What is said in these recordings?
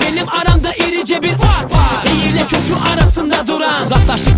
Benim aramda irice bir fark var. İyi ile kötü arasında duran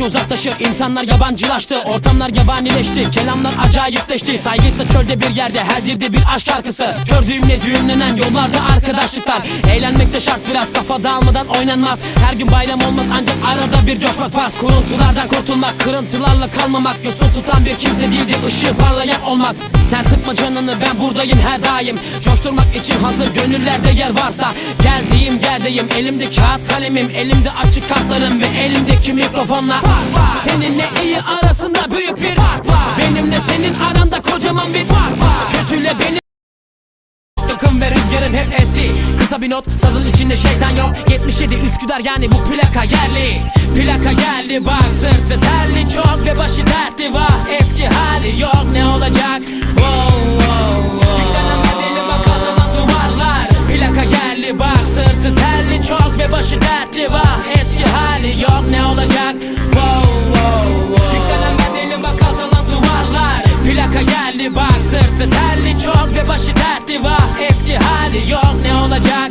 Uzaklaştıkça uzaklaşır insanlar yabancılaştı. Ortamlar yabanileşti kelamlar acayipleşti. Saygıysa çölde bir yerde her dilde bir aşk şarkısı. Gördüğümle düğümlenen yollarda arkadaşlıklar. Eğlenmek de şart biraz kafa dağılmadan oynanmaz. Her gün bayram olmaz ancak arada bir coşmak farz. Kuruntulardan kurtulmak kırıntılarla kalmamak. Yosun tutan bir kimse değildir ışığı parlayan olmak. Sen sıkma canını ben buradayım her daim. Coşturmak için hazır gönüllerde yer varsa. Geldiğim yerdeyim elimde kağıt kalemim Elimde açık kartlarım ve elimdeki mikrofonla Seninle iyi arasında büyük bir fark var. Benimle senin aranda kocaman bir fark var. Kötüyle benim Takım ve rüzgarın hep esti. Kısa bir not sazın içinde şeytan yok. 77 Üsküdar yani bu plaka yerli. Plaka yerli bak sırtı terli. Çok Ve başı dertli var eski hali yok. Ne olacak? Wow, wow, wow. Yükselen bedeli bak alçalan duvarlar. Plaka yerli bak sırtı terli. Çok Ve başı dertli var eski hali yok terli çok Ve başı dertli var. Eski hali yok ne olacak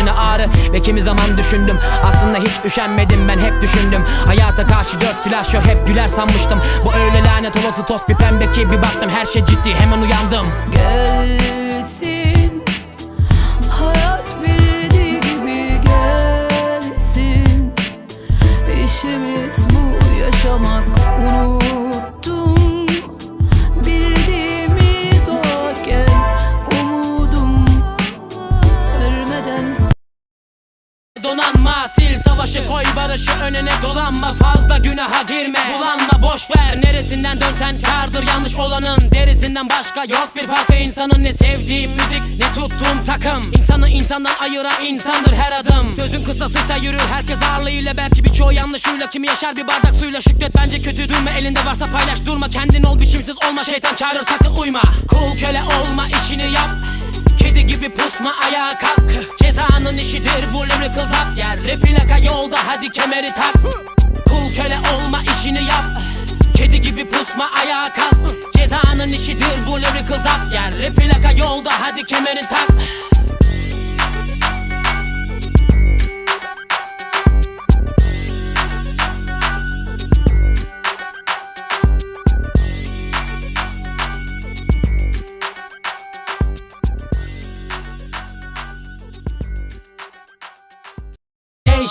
yerine ağrı Ve kimi zaman düşündüm. Aslında hiç üşenmedim ben hep düşündüm. Hayata karşı dört silah hep güler sanmıştım. Bu öyle lanet olası tost bir pembe ki bir baktım her şey ciddi hemen uyandım. Gelsin bulanma boş ver. Neresinden dönsen kardır yanlış olanın Derisinden başka yok. Bir farkı insanın Ne sevdiğim müzik ne tuttuğum takım. İnsanı insandan ayıran insandır her adım. Sözün kısasıysa yürür herkes ağırlığıyla. Belki birçoğu yanlışıyla kimi yaşar bir bardak suyla. Şükret bence kötü durma. Elinde varsa paylaş durma. Kendin ol biçimsiz olma. Şeytan çağırır sakın uyma. Kul köle olma işini yap. Kedi gibi pusma ayağa kalk. Cezanın işidir bu lyrical zap Yerli plaka yolda hadi kemeri tak. Kul köle olma pusma ayağa kalk. Cezanın işidir bu lyrical zap Yerli plaka yolda hadi kemeri tak.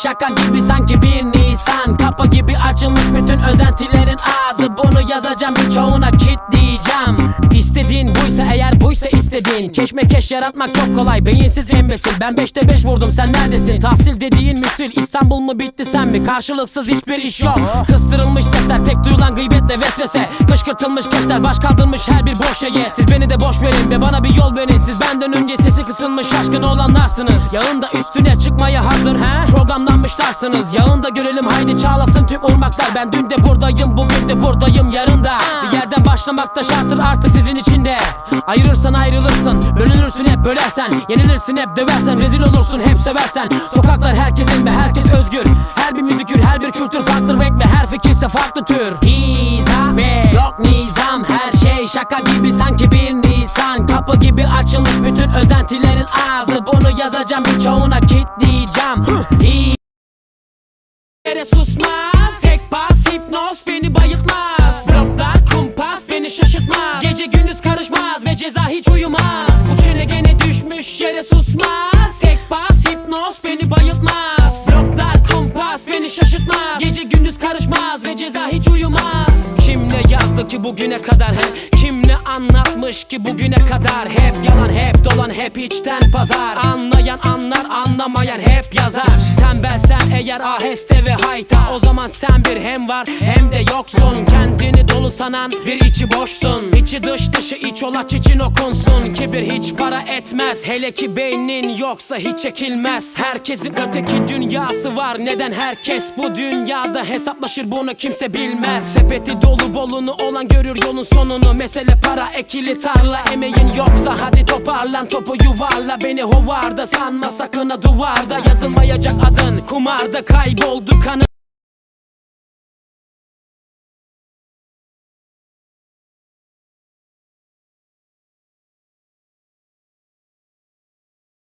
Şaka gibi sanki bir Nisan. Kapı gibi açılmış bütün özentilerin ağzı Bunu yazacağım birçoğuna kitleyeceğim İstediğin buysa eğer buysa istediğin Keşmekeş yaratmak çok kolay. Beyinsiz embesil. Ben beşte beş vurdum sen neredesin? Tahsil dediğin müsil. İstanbul mu bitti sen mi? Karşılıksız hiçbir iş yok. Kıstırılmış sesler tek duyulan gıybetle vesvese. Kışkırtılmış keşler baş kaldırmış her bir boş şeye Siz beni de boş verin ve bana bir yol verin. Siz benden önce sesi kısılmış şaşkın olanlarsınız. Yağında üstüne çıkmaya hazır he? Programlanmışlarsınız. Yağında görelim haydi çağlasın tüm ırmaklar Ben dün de buradayım bugün de buradayım yarın da. Bir yerden başlamak da şarttır artık sizin içinde Ayırırsan ayrılırsın Bölünürsün hep bölersen. Yenilirsin hep döversen Rezil olursun hep seversen. Sokaklar herkesin ve herkes özgür. Her bir müzikür her bir kültür farklı renk Ve her fikirse farklı tür. İza ve yok nizam Her şey şaka gibi sanki bir Nisan. Kapı gibi açılmış bütün özentilerin ağzı. Bunu yazacağım birçoğuna kitleyeceğim. Yere susmaz. Tek bas hipnoz beni bayıltmaz şaşırtmaz. Gece gündüz karışmaz ve ceza hiç uyumaz. Bu çile gene düşmüş yere susmaz. Tek bas hipnoz beni bayıltmaz. Bloklar kompas beni şaşırtmaz. Gece gündüz karışmaz ve ceza hiç uyumaz. Kim ne yazdı ki bugüne kadar he? Zaman hep içten pazar. Anlayan anlar anlamayan hep yazar. Tembelsen eğer aheste ve hayta O zaman sen bir hem var hem de yoksun. Kendini dolu sanan bir içi boşsun. İçi dış dışı iç olaç için okunsun. Kibir hiç para etmez. Hele ki beynin yoksa hiç çekilmez. Herkesin öteki dünyası var. Neden herkes bu dünyada hesaplaşır bunu kimse bilmez. Sepeti dolu bolunu olan görür yolun sonunu. Mesele para ekili tarla emeğin yoksa Hadi toparlan. Topu yuvarla Beni hovarda sanma sakın duvarda. Yazılmayacak adın kumarda kayboldu kanı